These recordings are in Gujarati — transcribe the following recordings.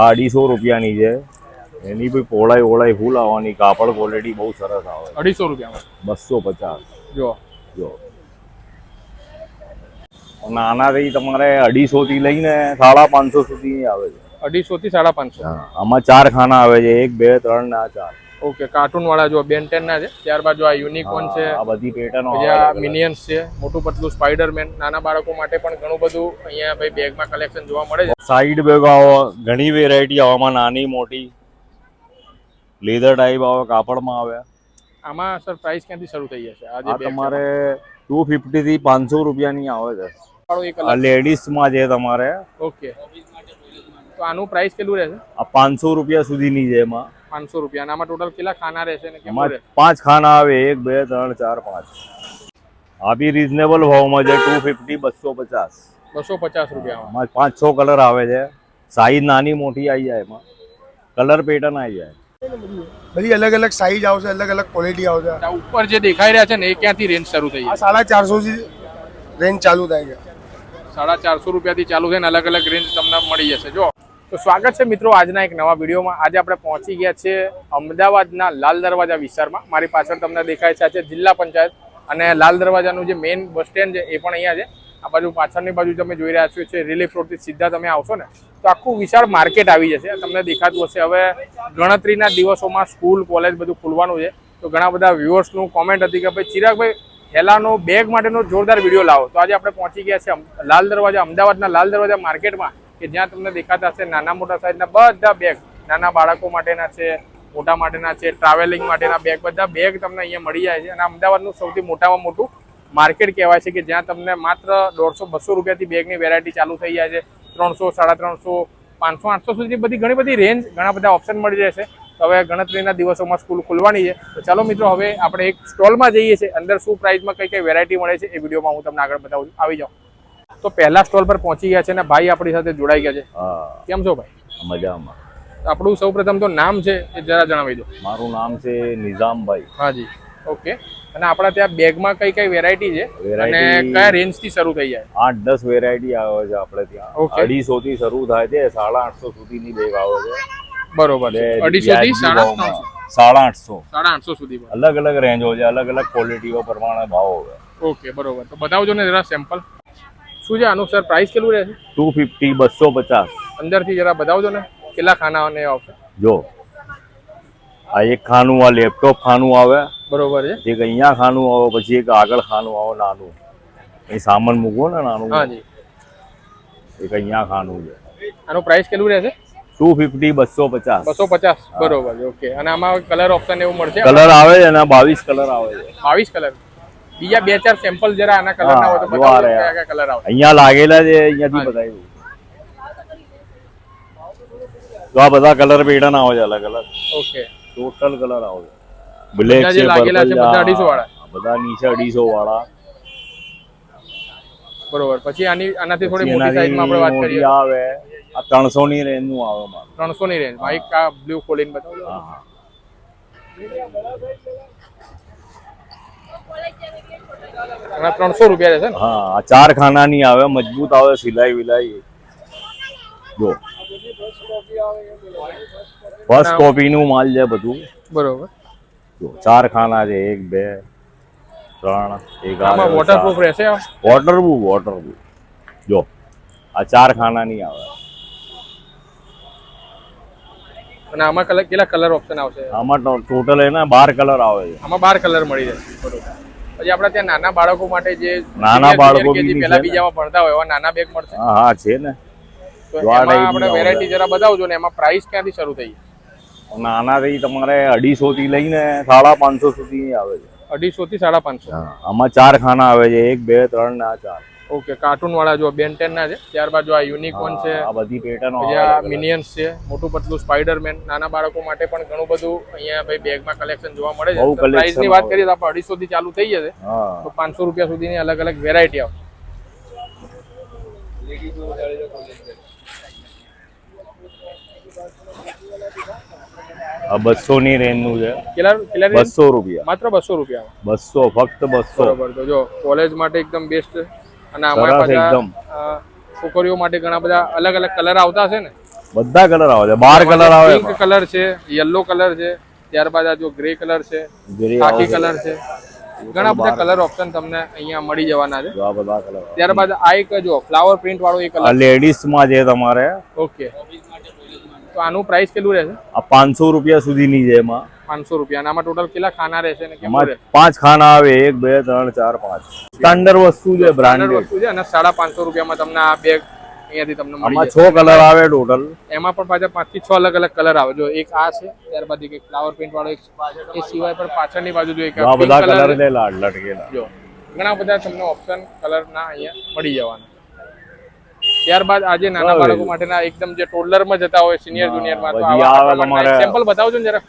આ અઢીસો રૂપિયાની છે. એની બી પોળાઈ ઓળાઈ ફૂલ આવવાની. કાપડ ક્વોલિટી બહુ સરસ આવે. અઢીસો રૂપિયામાં? બસો પચાસ. જો જો નાનાથી તમારે અઢીસો થી લઈને સાડા પાંચસો સુધી આવે છે. અઢીસો થી સાડા પાંચસો. આમાં ચાર ખાના આવે છે. એક બે ત્રણ ને આ ચાર. ઓકે કાર્ટૂન વાળા જો બેન ટેન ના છે ત્યારબાદ જો આ યુનિકોર્ન છે આ બધી પેટર્નો મિનિયન્સ છે મોટું પતલું સ્પાઈડરમેન નાના બાળકો માટે પણ ઘણું બધું અહીંયા ભાઈ બેગમાં કલેક્શન જોવા મળે છે. સાઈડ બેગ આવે ઘણી વેરાયટી આવામાં નાની મોટી લેધર ટાઈપ આવે કાપડમાં આવે. આમાં સર પ્રાઇસ ક્યાંથી શરૂ થઈ જશે? આ આ જે તમારે ટુ ફિફ્ટી થી પાંચસો રૂપિયાની આવે છે. લેડીઝમાં છે તમારે. ઓકે. તો આનું પ્રાઇસ કેટલું રહેશે? આ પાંચસો રૂપિયા સુધીની છે એમાં. પાંચસો રૂપિયા. આમાં ટોટલ કેટલા ખાના રહેશે ને પાંચ ખાના આવે. એક બે ત્રણ ચાર પાંચ. આ બી રિઝનેબલ ભાવમાં છે ટુ ફિફ્ટી બસો પચાસ બસો પચાસ રૂપિયામાં. એમાં પાંચ છ કલર આવે છે. સાઈઝ નાની મોટી આવી જાય એમાં. કલર પેટર્ન આવી જાય. બધી અલગ અલગ સાઈઝ આવશે અલગ અલગ ક્વોલિટી આવશે. ઉપર જે દેખાઈ રહ્યા છે ને એ ક્યાંથી રેન્જ શરૂ થઈ જાય? સાડા ચારસો થી રેન્જ ચાલુ થાય છે. સાડા ચારસો રૂપિયાથી ચાલુ થઈને ને અલગ અલગ રેન્જ તમને મળી જશે. જો તો સ્વાગત છે મિત્રો આજના એક નવા વિડીયોમાં. આજે આપણે પહોંચી ગયા છે અમદાવાદના લાલ દરવાજા વિસ્તારમાં. મારી પાછળ તમને દેખાય છે આજે જિલ્લા પંચાયત અને લાલ દરવાજાનું જે મેઇન બસ સ્ટેન્ડ છે, એ પણ અહીંયા છે. આ બાજુ પાછળની બાજુ તમે જોઈ રહ્યા છો, છે રિલીફ રોડથી સીધા તમે આવશો ને, તો આખું વિશાળ માર્કેટ આવી જશે. તમને દેખાતું હશે. હવે ગણતરીના દિવસોમાં સ્કૂલ કોલેજ બધું ખુલવાનું છે. તો ઘણા બધા વ્યુઅર્સનું કોમેન્ટ હતી કે ભાઈ, ચિરાગભાઈ, હેલાનો બેગ માટેનો જોરદાર વીડિયો લાવો. તો આજે આપણે પહોંચી ગયા છે લાલ દરવાજા, અમદાવાદના લાલ દરવાજા માર્કેટમાં કે જ્યાં તમને દેખાતા હશે નાના મોટા સાઈઝના બધા બેગ નાના બાળકો માટેના છે, મોટા માટેના છે ટ્રાવેલિંગ માટેના બેગ બધા બેગ તમને અહીંયા મળી જાય છે. અને અમદાવાદનું સૌથી મોટામાં મોટું માર્કેટ કહેવાય છે કે જ્યાં તમને માત્ર દોઢસો બસો રૂપિયાથી બેગની વેરાયટી ચાલુ થઈ જાય છે. ત્રણસો, સાડા ત્રણસો, પાંચસો, આઠસો સુધી બધી ઘણી બધી રેન્જ ઘણા બધા ઓપ્શન મળી રહેશે તો હવે ગણતરીના દિવસોમાં સ્કૂલ ખુલવાની છે. તો ચાલો મિત્રો, હવે આપણે એક સ્ટોલમાં જઈએ છીએ. અંદર શું પ્રાઇસમાં કઈ કઈ વેરાયટી મળે છે એ વિડીયોમાં હું તમને આગળ બતાવું આવી જાઓ. તો પહેલા સ્ટોલ પર પહોંચી ગયા છે અને ભાઈ આપણી સાથે જોડાઈ ગયા છે. કેમ છો ભાઈ? મજામાં. આપણું સૌપ્રથમ તો નામ છે એ જરા જણાવી દો. મારું નામ છે નિઝામભાઈ. હાજી ઓકે. અને આપણા ત્યાં બેગમાં કઈ કઈ વેરાયટી છે? અને કયા રેન્જથી શરૂ થઈ જાય? આઠ દસ વેરાયટી આવે છે આપણે ત્યાં. અઢીસો થી શરૂ થાય છે સાડા આઠસો સુધીની બેગ આવે છે. બરોબર અઢીસો થી સાડા સાડા આઠસો. સાડા આઠસો સુધી અલગ અલગ રેન્જ હોય છે અલગ અલગ ક્વોલિટીઓ પ્રમાણે ભાવ હોય. ઓકે બરોબર. તો બતાવજો ને જરા સેમ્પલ શું છે આનું સર પ્રાઇસ કેટલું રહેશે ટુ ફિફ્ટી બસો પચાસ અંદરથી જરા બતાવજો ને કેટલા ખાના અને આવશે? જો આ એક ખાનું આ લેપટોપ ખાનું આવે બરોબર છે. એક અહીંયા ખાનું આવે પછી એક આગળ ખાનું આવે નાનું. અહીં સામાન મૂકવો ને નાનું. હાજી એક અહીંયા ખાનું છે. આનું પ્રાઇસ કેટલું રહેશે ટુ ફિફ્ટી બસો પચાસ બસો પચાસ. બરોબર ઓકે. અને આમાં કલર ઓપ્શન એવું મળશે? કલર આવે છે અને બાવીસ કલર આવે છે. બાવીસ કલર બીજા બે ચાર સેમ્પલ જરા આના કલર ના હોય તો બતાવો કયા કયા કલર આવે અહીંયા લાગેલા છે અહીંયાથી બતાવ્યું તો આ બધા કલર પેટર્ન આવે હોય અલગ અલગ. ઓકે. ટોટલ કલર આવે બ્લેક છે લાગેલા છે બધા છે, 250 વાળા? બધા નીચે અઢીસો વાળા બરોબર. પછી આની આનાથી થોડી મોટી સાઈઝમાં આપણે વાત કરીએ. આવે. આ ત્રણસો ની રેન્જનું આવે મારું. ત્રણસો ની રેન્જ એક આ બ્લુ ખોલીને બતાવો. હા. આના ત્રણસો રૂપિયા રહેશે ને? હા આ ચાર ખાનાની આવે મજબૂત આવે સિલાઈ વિલાઈ. જો. ફર્સ્ટ કોપી નું માલ છે બધું. બરોબર. જો ચાર ખાના છે એક બે ત્રણ એક વોટરપ્રૂફ રહેશે? વોટરપ્રૂફ વોટરપ્રૂફ જો આ ચાર ખાનાની આવે. અને આમાં કલર કેટલા કલર ઓપ્શન આવશે? આમાં ટોટલ એના બાર કલર આવે છે. આમાં બાર કલર મળી જશે. બરોબર. પછી આપણા ત્યાં નાના બાળકો માટે જે નાના બાળકો પહેલા બીજામાં ભણતા હોય એવા નાના બેગ મળશે. હા છે ને. આપણે વેરાયટી જરા બતાવજો ને એમાં પ્રાઇસ ક્યાંથી શરૂ થઈ? નાનાથી તમારે અઢીસો થી લઈને સાડા પાંચસો સુધી આવે છે. અઢીસો થી સાડા પાંચસો. આમાં ચાર ખાના આવે છે એક બે ત્રણ ને આ ચાર. ઓકે કાર્ટૂન વાળા જો બેન ટેન ના છે ત્યારબાદ જો આ યુનિકોર્ન છે આ બધી પેટર્નો મિનિયન્સ છે મોટું પતલું સ્પાઈડરમેન નાના બાળકો માટે પણ ઘણું બધું અહીંયા ભાઈ બેગમાં કલેક્શન જોવા મળે છે. પ્રાઇસની વાત કરીએ તો આપણે અઢીસો થી ચાલુ થઈ જશે. તો પાંચસો રૂપિયા સુધીની અલગ અલગ વેરાયટી આવે. આ બસો ની રેન્જનું છે બસો રૂપિયા. માત્ર બસો રૂપિયા બસો ફક્ત બસો. બરોબર. તો જો કોલેજ માટે એકદમ બેસ્ટ અને અમારા પાસે એકદમ. છોકરીઓ માટે ઘણા બધા અલગ અલગ કલર આવતા હશે ને? બધા કલર આવે છે. બાર કલર આવે. પિંક કલર છે યલો કલર છે ત્યારબાદ આ જો ગ્રે કલર છે ખાકી કલર છે. ઘણા બધા કલર ઓપ્શન તમને અહીંયા મળી જવાના છે. ત્યારબાદ આ એક જો ફ્લાવર પ્રિન્ટ વાળો એક કલર લેડીઝમાં છે તમારે ઓકે તો આનું પ્રાઇસ કેટલું રહેશે? આ પાંચસો રૂપિયા સુધીની છે એમાં. પાંચસો રૂપિયા. અને આમાં ટોટલ કેટલા ખાના રહેશે ને પાંચ ખાના આવે એક બે ત્રણ ચાર પાંચ. સ્ટાન્ડર્ડ વસ્તુ છે બ્રાન્ડ બ્રાન્ડેડ વસ્તુ છે અને સાડા પાંચસો રૂપિયામાં તમને આ બેગ અહીંયાથી તમને આમાં છ કલર આવે ટોટલ એમાં પણ પાછા પાંચથી છ અલગ અલગ કલર આવે. જો એક આ છે ત્યારબાદ એક ફ્લાવર પ્રિન્ટ વાળો એક એ સિવાય પણ પાછળની બાજુ જો એક બધા કલર લટકેલા. જો ઘણા બધા તમને ઓપ્શન કલર ના અહીંયા મળી જવાના. ત્યારબાદ આજે નાના બાળકો માટેના એકદમ જે ટોડલરમાં જતા હોય સિનિયર હા, જુનિયરમાં તો બધી આવા આવે તમારે. સેમ્પલ બતાવજો ને જરા.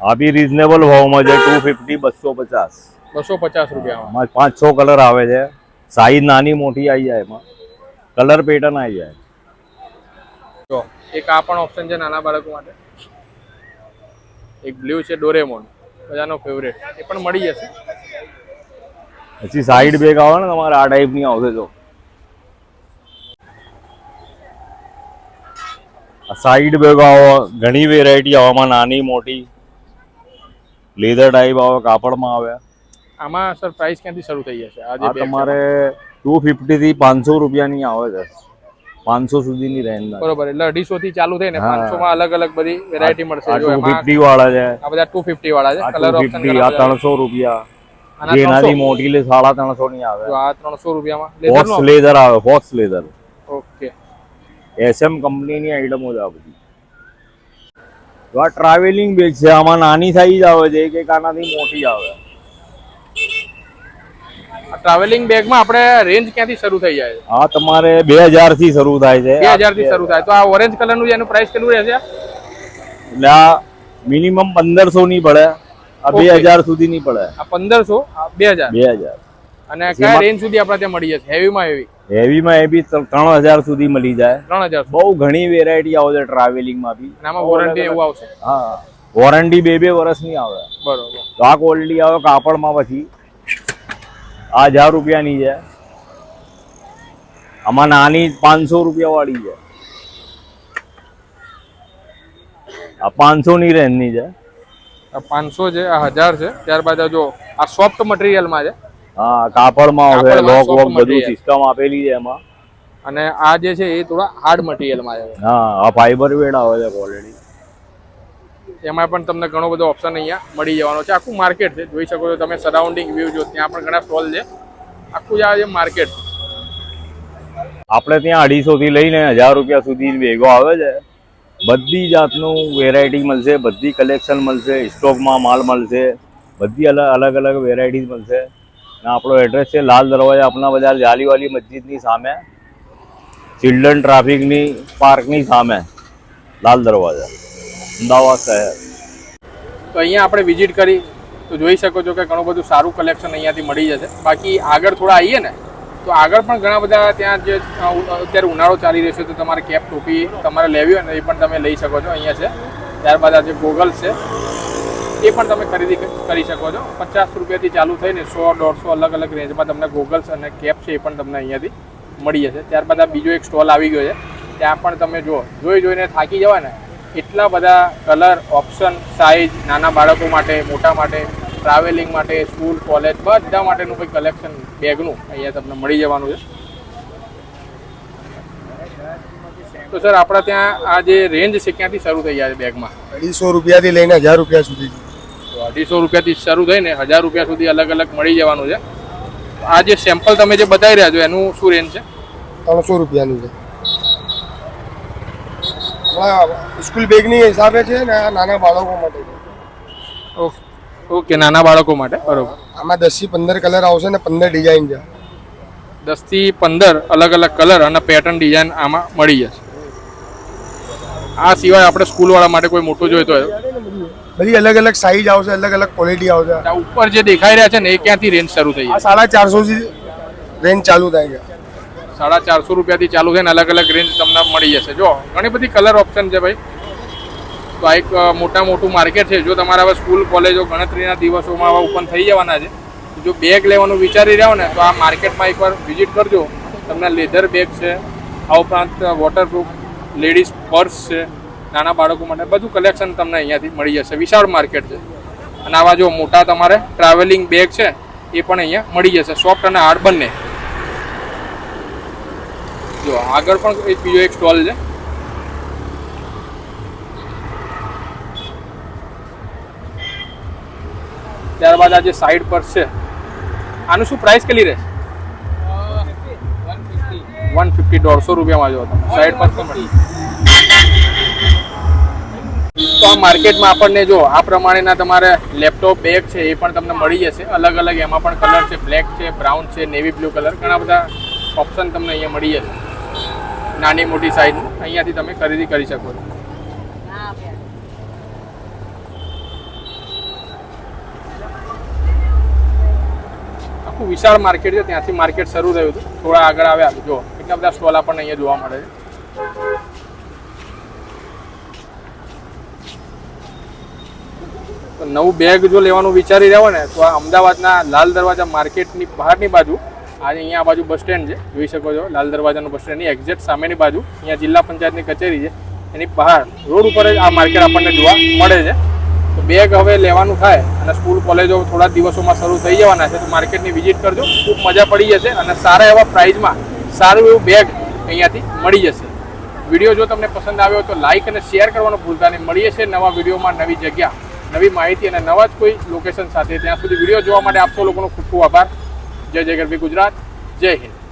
આ બી રીઝનેબલ ભાવમાં છે ટુ ફિફ્ટી બસો પચાસ બસો પચાસ રૂપિયામાં. પાંચ છ કલર આવે છે. સાઈઝ નાની મોટી આવી જાય એમાં. કલર પેટર્ન આવી જાય. જો એક આ પણ ઓપ્શન છે નાના બાળકો માટે. એક બ્લુ છે ડોરેમોન બધાનો ફેવરેટ એ પણ મળી જશે. પછી સાઈડ બેગ આવે ને તમારે આ ટાઈપની આવશે જો. સાઈડ બેગ આવે ઘણી વેરાયટી આવામાં નાની મોટી. લેધર ટાઈપ આવે કાપડમાં આવે આમાં સર પ્રાઇસ ક્યાંથી શરૂ થઈ જશે? આ જે આ bag છે. તમારે ટુ ફિફ્ટીથી પાંચસો રૂપિયાની આવે છે. પાંચસો સુધીની રેન્જ બરોબર એટલે અઢીસો થી ચાલુ થઈને. પાંચસો માં અલગ અલગ બધી વેરાયટી મળશે. ટુ ફિફ્ટી વાળા છે. આ બધા ટુ ફિફ્ટી વાળા છે. કલર ઓપ્શન આ ત્રણસો રૂપિયા. જેનાથી મોટી લે સાડા ત્રણસો ની આવે આ ત્રણસો રૂપિયામાં લેધર લેધર આવે ફોક્સ લેધર ઓકે એસએમ કંપનીની આઈટમો છે આ બધી. તો આ ટ્રાવેલિંગ બેગ છે આમાં નાની સાઈઝ આવે છે એક એક આનાથી મોટી આવે. ટ્રાવેલિંગ બેગમાં આપણે રેન્જ ક્યાંથી શરૂ થઈ જાય? હા તમારે બે હજારથી શરૂ થાય છે. બે હજારથી શરૂ થાય. તો આ ઓરેન્જ કલરનું એનું પ્રાઇસ કેટલું રહેશે? એટલે આ મિનિમમ પંદરસો ની પડે. આ બે હજાર સુધી ની પડે. આ પંદરસો? બે હજાર? બે હજાર. અને કયા રેન્જ સુધી આપણે ત્યાં મળી જશે? હેવીમાં હેવી હેવીમાં બી ત્રણ હજાર સુધી મળી જાય. ત્રણ હજાર બહુ ઘણી વેરાયટી આવે છે ટ્રાવેલિંગમાં બી. આમાં વોરંટી એવું આવશે. હા. વોરંટી બે બે વર્ષની આવે. બરોબર. તો આ ક્વોલિટી આવે કાપડમાં પછી. આ હજાર રૂપિયાની છે. આમાં નાની પાંચસો રૂપિયા વાળી છે. આ પાંચસો ની રેન્જની છે. આ પાંચસો છે આ હજાર છે. ત્યારબાદ જો આ સોફ્ટ મટીરિયલમાં છે. હા કાપડમાં હવે લોક વોક બધું સિસ્ટમ આપેલી છે એમાં. અને આ જે છે એ થોડા હાર્ડ મટીરિયલમાં આવે. હા આ ફાઈબર વેડ આવે છે ક્વોલિટી એમાં પણ તમને ઘણો બધો ઓપ્શન અહીંયા મળી જવાનો છે. આખું માર્કેટ છે. જોઈ શકો છો તમે સરાઉન્ડિંગ વ્યૂ જો ત્યાં પણ ઘણા સ્ટોલ છે. આખું જ આ જે માર્કેટ આપણે ત્યાં અઢીસો થી લઈને હજાર રૂપિયા સુધી ભેગો આવે છે. બધી જાતનું વેરાયટી મળશે બધી કલેક્શન મળશે સ્ટોકમાં માલ મળશે બધી અલગ અલગ અલગ વેરાયટી મળશે. આપણો એડ્રેસ છે લાલ દરવાજા આપના બજાર જાલીવાલી મસ્જિદની સામે. ચિલ્ડ્રન ટ્રાફિકની પાર્કની સામે. લાલ દરવાજા. અમદાવાદ શહેર. તો અહીંયા આપણે વિઝિટ કરી. તો જોઈ શકો છો કે ઘણું બધું સારું કલેક્શન અહીંયાથી મળી જશે. બાકી આગળ થોડા આવીએ ને, તો આગળ પણ ઘણા બધા ત્યાં જે અત્યારે ઉનાળો ચાલી રહ્યો છે, તો તમારે કેપ ટોપી તમારે લેવી હોય ને એ પણ તમે લઈ શકો છો. અહીંયા છે. ત્યારબાદ આ જે ગોગલ્સ છે એ પણ તમે ખરીદી કરી શકો છો. પચાસ રૂપિયાથી ચાલુ થઈને સો, દોઢસો અલગ અલગ રેન્જમાં તમને ગોગલ્સ અને કેપ છે એ પણ તમને અહીંયાથી મળી જશે. ત્યારબાદ આ બીજો એક સ્ટોલ આવી ગયો છે. ત્યાં પણ તમે જુઓ, જોઈ જોઈને થાકી જવાય ને, એટલા બધા કલર, ઓપ્શન સાઇઝ નાના બાળકો માટે, મોટા માટે, ટ્રાવેલિંગ માટે, સ્કૂલ, કોલેજ, બધા માટેનું કોઈ કલેક્શન બેગનું અહીંયા તમને મળી જવાનું છે. તો સર, આપણા ત્યાં આ જે રેન્જ છે, ક્યાંથી શરૂ થઈ જાય છે બેગમાં? અઢીસો રૂપિયાથી લઈને હજાર રૂપિયા સુધી. અઢીસો રૂપિયાથી શરૂ થઈને હજાર રૂપિયા સુધી અલગ અલગ મળી જવાનું છે. આ જે સેમ્પલ તમે જે બતાવી રહ્યા છો એનું શું રેન્જ છે? ત્રણસો રૂપિયાનું છે. સ્કૂલ બેગની હિસાબે છે ને આ નાના બાળકો માટે ઓકે ઓકે નાના બાળકો માટે બરોબર. આમાં દસથી પંદર કલર આવશે ને પંદર ડિઝાઇન છે. દસથી પંદર અલગ અલગ કલર અને પેટર્ન ડિઝાઇન આમાં મળી જશે. આ સિવાય આપણે સ્કૂલવાળા માટે કોઈ મોટું જોઈતો હોય બધી અલગ અલગ સાઈઝ આવશે અલગ અલગ ક્વોલિટી આવશે. આ ઉપર જે દેખાઈ રહ્યા છે ને એ ક્યાંથી રેન્જ શરૂ થઈ જાય સાડા ચારસો થી રેન્જ ચાલુ થાય છે. સાડા ચારસો રૂપિયાથી ચાલુ થઈને અલગ અલગ રેન્જ તમને મળી જશે. જો ઘણી બધી કલર ઓપ્શન છે ભાઈ. તો આ એક મોટા મોટું માર્કેટ છે. જો તમારા હવે સ્કૂલ કોલેજો ગણતરીના દિવસોમાં હવે ઓપન થઈ જવાના છે. જો બેગ લેવાનું વિચારી રહ્યો ને તો આ માર્કેટમાં એકવાર વિઝિટ કરજો. તમને લેધર બેગ છે આ ઉપરાંત વોટરપ્રૂફ લેડીઝ પર્સ છે. નાના બાળકો માટે બધું કલેક્શન તમને અહીંયાથી મળી જશે. વિશાળ માર્કેટ છે. અને આવા જો મોટા તમારે ટ્રાવેલિંગ બેગ છે એ પણ અહીંયા મળી જશે. સોફ્ટ અને હાર્ડ બંને. જો આગળ પણ એક બીજો એક સ્ટોલ છે. ત્યારબાદ આ જે સાઈડ પર છે આનું શું પ્રાઇસ કેટલી રહેશે? વન ફિફ્ટી દોઢસો રૂપિયામાં જો તમે. સાઈડ પર પણ મળી તો આ માર્કેટમાં આપણને જો આ પ્રમાણેના તમારે લેપટોપ બેગ છે એ પણ તમને મળી જશે. અલગ અલગ એમાં પણ કલર છે. બ્લેક છે બ્રાઉન છે નેવી બ્લુ કલર. ઘણા બધા ઓપ્શન તમને અહીંયા મળી જશે. નાની મોટી સાઈઝ અહીંયાથી તમે ખરીદી કરી શકો છો. આખું વિશાળ માર્કેટ છે. ત્યાંથી માર્કેટ શરૂ થયું હતું. થોડા આગળ આવ્યા. જો એટલા બધા સ્ટોલ આપણને અહીંયા જોવા મળે છે. તો નવું બેગ જો લેવાનું વિચારી રહ્યો ને, તો આ અમદાવાદના લાલ દરવાજા માર્કેટની બહારની બાજુ આજે અહીંયા આ બાજુ બસ સ્ટેન્ડ છે, જોઈ શકો છો, લાલ દરવાજાનું બસ સ્ટેન્ડની એક્ઝેક્ટ સામેની બાજુ, અહીંયા જિલ્લા પંચાયતની કચેરી છે, એની બહાર, રોડ ઉપર જ આ માર્કેટ આપણને જોવા મળે છે. તો બેગ હવે લેવાનું થાય અને સ્કૂલ, કોલેજો થોડા દિવસોમાં શરૂ થઈ જવાના છે, તો માર્કેટની વિઝિટ કરજો, ખૂબ મજા પડી જશે અને સારા એવા પ્રાઇઝમાં સારું એવું બેગ અહીંયાથી મળી જશે. વીડિયો જો તમને પસંદ આવ્યો તો લાઇક અને શેર કરવાનું ભૂલતા નહીં. મળીએ છીએ નવા વિડીયોમાં નવી જગ્યા. નવી માહિતી અને નવા જ કોઈ લોકેશન સાથે ત્યાં સુધી વીડિયો જોવા માટે આપ સૌ લોકોનો ખૂબ ખૂબ આભાર. જય જય ગરબી ગુજરાત. જય હિન્દ.